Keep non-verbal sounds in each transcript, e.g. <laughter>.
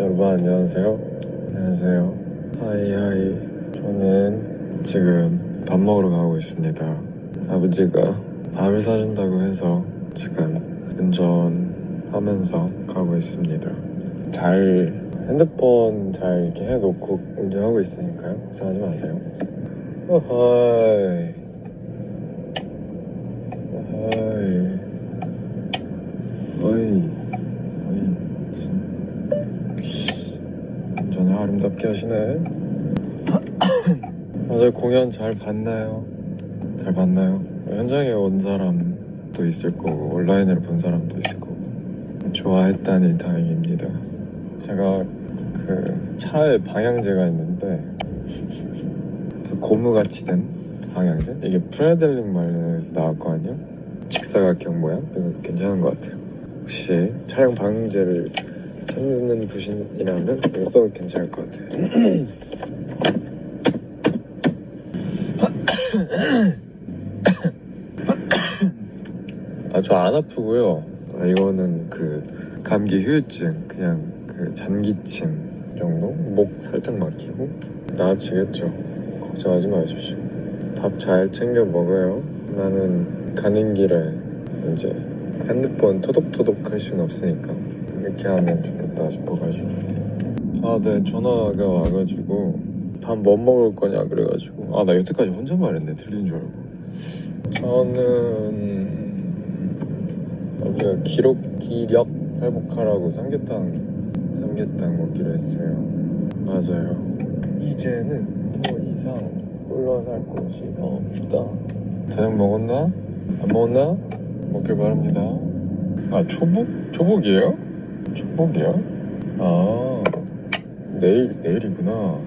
여러분 안녕하세요. 안녕하세요. 하이 하이. 저는 지금 밥 먹으러 가고 있습니다. 아버지가 밥을 사준다고 해서 지금 운전하면서 가고 있습니다. 잘 핸드폰 잘 이렇게 해놓고 운전하고 있으니까요. 걱정하지 마세요. 어하이. 어이. 어이. 운전을 아름답게 하시네. <coughs> 어제 공연 잘 봤나요? 잘 봤나요? 현장에 온 사람도 있을 거고 온라인으로 본 사람도 있을 거고 좋아했다니 다행입니다. 제가 그 차에 방향제가 있는데 그 고무같이 된 방향제 이게 프레델링 말에서 나왔거든요. 직사각형 모양 이거 괜찮은 것 같아요. 혹시 차량 방향제를 찾는 부신이라면 이거 괜찮을 것 같아요. <coughs> 아, 저 안 아프고요. 아, 이거는 그 감기 후유증, 그냥 그 잔기침 정도? 목 살짝 막히고 나아지겠죠. 걱정하지 마십시오. 밥 잘 챙겨 먹어요. 나는 가는 길에 이제 핸드폰 토독토독 할 수는 없으니까 이렇게 하면 좋겠다 싶어가지고. 아, 네, 전화가 와가지고 밥 뭐 먹을 거냐 그래가지고 아, 나 여태까지 혼자 말했네. 들린 줄 알고. 저는 우리가 기록 기력 회복하라고 삼계탕 삼계탕 먹기로 했어요. 맞아요. 이제는 더 이상 물러날 곳이 없다. 저녁 먹었나? 안 먹었나? 먹길 바랍니다. 아 초복? 초복이에요? 초복이야? 아 내일 내일이구나.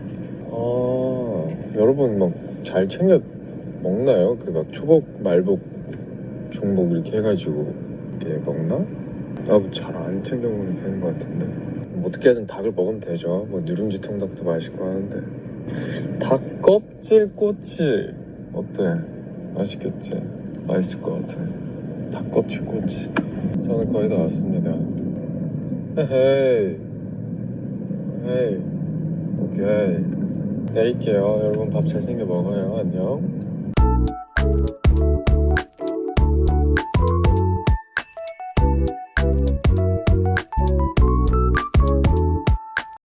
아 여러분 막 잘 챙겨 먹나요? 그 막 초복 말복 중복 이렇게 해가지고 이렇게 먹나? 나도 잘 안 챙겨 먹는 편인 것 같은데 뭐 어떻게든 닭을 먹으면 되죠 뭐 누룽지 통닭도 맛있고 하는데 닭 껍질 꼬치 어때? 맛있겠지? 맛있을 것 같아 닭 껍질 꼬치 저는 거의 다 왔습니다 헤헤이. 헤이. 오케이. 내릴게요 여러분 밥잘 챙겨 먹어요. 안녕